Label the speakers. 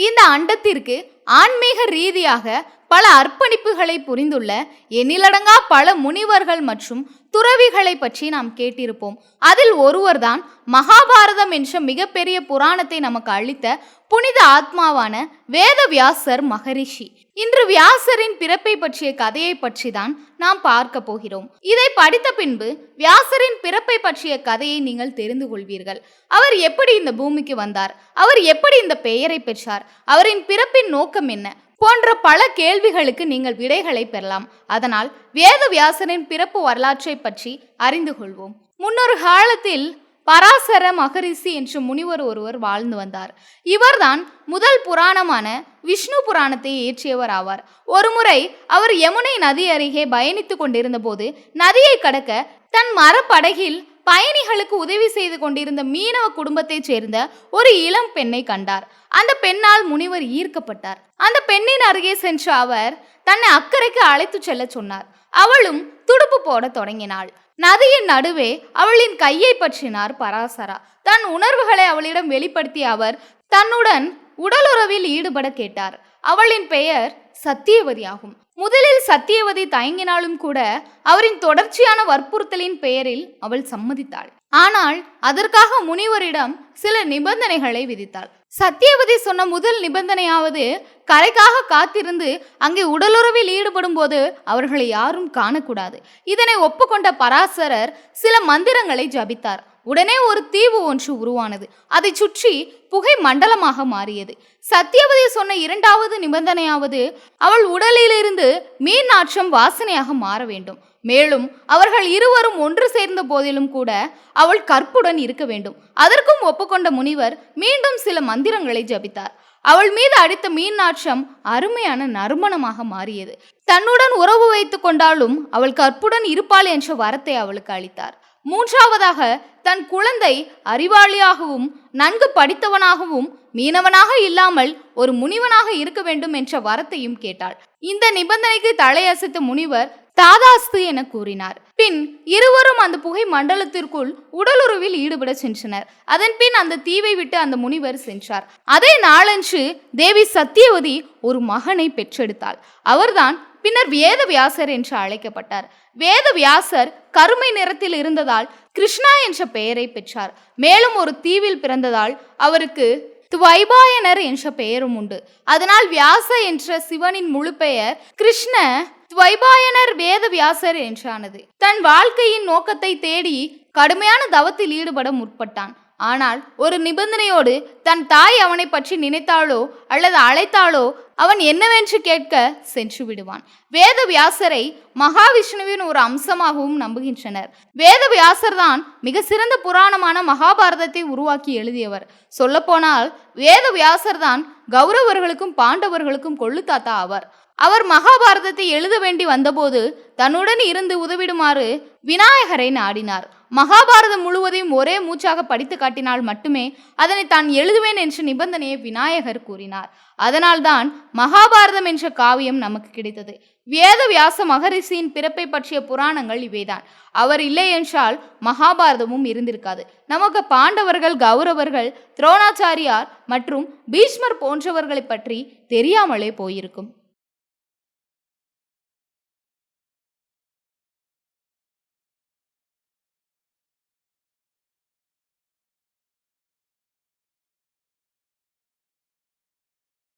Speaker 1: இந்த அண்டத்திற்கு ஆன்மீக ரீதியாக பல அர்ப்பணிப்புகளை புரிந்துள்ள எண்ணிலடங்கா பல முனிவர்கள் மற்றும் துறவிகளை பற்றி நாம் கேட்டிருப்போம். அதில் ஒருவர்தான் மகாபாரதம் என்ற மிகப்பெரிய புராணத்தை நமக்கு அளித்த புனித ஆத்மாவான வேதவியாசர் மகரிஷி. இன்று வியாசரின் பிறப்பை பற்றிய கதையை பற்றி தான் நாம் பார்க்க போகிறோம். இதை படித்த பின்பு வியாசரின் பிறப்பை பற்றிய கதையை நீங்கள் தெரிந்து கொள்வீர்கள். அவர் எப்படி இந்த பூமிக்கு வந்தார்? அவர் எப்படி இந்த பெயரை பெற்றார்? அவரின் பிறப்பின் நோக்கம் என்ன? போன்ற பல கேள்விகளுக்கு நீங்கள் விடைகளை பெறலாம். அதனால் வேதவியாசரின் பிறப்பு வரலாற்றை பற்றி அறிந்து கொள்வோம். முன்னொரு காலத்தில் பராசர மகரிஷி என்ற முனிவர் ஒருவர் வாழ்ந்து வந்தார். இவர்தான் முதல் புராணமான விஷ்ணு புராணத்தை இயற்றியவர் ஆவார். ஒருமுறை அவர் யமுனை நதி அருகே பயணித்துக் கொண்டிருந்த போது நதியை கடக்க தன் மரப்படகில் பயணிகளுக்கு உதவி செய்து கொண்டிருந்த மீனவ குடும்பத்தைச் சேர்ந்த ஒரு இளம் பெண்ணை கண்டார். அந்த பெண்ணால் முனிவர் ஈர்க்கப்பட்டார். அந்த பெண்ணின் அருகே சென்ற அவர் தன்னை அக்கறைக்கு அழைத்துச் செல்ல சொன்னார். அவளும் துடுப்பு போட தொடங்கினாள். நதியின் நடுவே அவளின் கையை பற்றினார் பராசரா. தன் உணர்வுகளை அவளிடம் வெளிப்படுத்திய அவர் தன்னுடன் உடலுறவில் ஈடுபட கேட்டார். அவளின் பெயர் சத்தியவதி ஆகும் முதலில் சத்தியவதி தயங்கினாலும் கூட அவரின் தொடர்ச்சியான வற்புறுத்தலின் பெயரில் அவள் சம்மதித்தாள். ஆனால் அதற்காக முனிவரிடம் சில நிபந்தனைகளை விதித்தாள். சத்தியவதி சொன்ன முதல் நிபந்தனையாவது கரைக்காக காத்திருந்து அங்கே உடலுறவில் ஈடுபடும் போது அவர்களை யாரும் காணக்கூடாது. இதனை ஒப்புக்கொண்ட பராசரர் சில மந்திரங்களை ஜபித்தார். உடனே ஒரு தீவு ஒன்று உருவானது. அதை சுற்றி புகை மண்டலமாக மாறியது. சத்தியவதி சொன்ன இரண்டாவது நிபந்தனையாவது அவள் உடலிலிருந்து மீன் நாற்றம் வாசனையாக மாற வேண்டும். மேலும் அவர்கள் இருவரும் ஒன்று சேர்ந்த போதிலும் கூட அவள் கற்புடன் இருக்க வேண்டும். அதற்கும் ஒப்புக்கொண்ட முனிவர் மீண்டும் சில மந்திரங்களை ஜபித்தார். அவள் மீது அடித்த மீன் நாற்றம் அருமையான நறுமணமாக மாறியது. தன்னுடன் உறவு வைத்துக் கொண்டாலும் அவள் கற்புடன் இருப்பாள் என்ற வரத்தை அவளுக்கு அளித்தார். மூன்றாவதாக தன் குழந்தை அறிவாளியாகவும் நன்கு படித்தவனாகவும் மீனவனாக இல்லாமல் ஒரு முனிவனாக இருக்க வேண்டும் என்ற வரத்தையும் கேட்டாள். இந்த நிபந்தனைக்கு தலையசைத்த முனிவர் தாதாஸ்து என கூறினார். பின் இருவரும் அந்த புகை மண்டலத்திற்குள் உடலுறவில் ஈடுபட சென்றனர். அதன் பின் அந்த தீவை விட்டு அந்த முனிவர் சென்றார். அதே நாளன்று தேவி சத்தியவதி ஒரு மகனை பெற்றெடுத்தாள். அவர்தான் பின்னர் வேதவியாசர் என்று அழைக்கப்பட்டார். வேதவியாசர் கருமை நிறத்தில் இருந்ததால் கிருஷ்ணா என்ற பெயரை பெற்றார். மேலும் ஒரு தீவில் பிறந்ததால் அவருக்கு துவைபாயனர் என்ற பெயரும் உண்டு. அதனால் வியாச என்ற சிவனின் முழு பெயர் கிருஷ்ண துவைபாயனர் வேத வியாசர் என்றானது. தன் வாழ்க்கையின் நோக்கத்தை தேடி கடுமையான தவத்தில் ஈடுபட முற்பட்டான். ஆனால் ஒரு நிபந்தனையோடு தன் தாய் அவனை பற்றி நினைத்தாளோ அல்லது அழைத்தாளோ அவன் என்னவென்று கேட்க சென்று விடுவான். வேத வியாசரை மகாவிஷ்ணுவின் ஒரு அம்சமாகவும் நம்புகின்றனர். வேத வியாசர்தான் மிக சிறந்த புராணமான மகாபாரதத்தை உருவாக்கி எழுதியவர். சொல்லப்போனால் வேத வியாசர்தான் கௌரவர்களுக்கும் பாண்டவர்களுக்கும் கொள்ளுத்தாத்தா ஆவார். அவர் மகாபாரதத்தை எழுத வேண்டி வந்தபோது தன்னுடன் இருந்து உதவிடுமாறு விநாயகரை நாடினார். மகாபாரதம் முழுவதையும் ஒரே மூச்சாக படித்து காட்டினால் மட்டுமே அதனை தான் எழுதுவேன் என்ற நிபந்தனையை விநாயகர் கூறினார். அதனால்தான் மகாபாரதம் என்ற காவியம் நமக்கு கிடைத்தது. வேத வியாச மகரிஷியின் பிறப்பை பற்றிய புராணங்கள் இவைதான். அவர் இல்லை என்றால் மகாபாரதமும் இருந்திருக்காது. நமக்கு பாண்டவர்கள் கௌரவர்கள் துரோணாச்சாரியார் மற்றும் பீஷ்மர் போன்றவர்களை பற்றி தெரியாமலே போயிருக்கும்.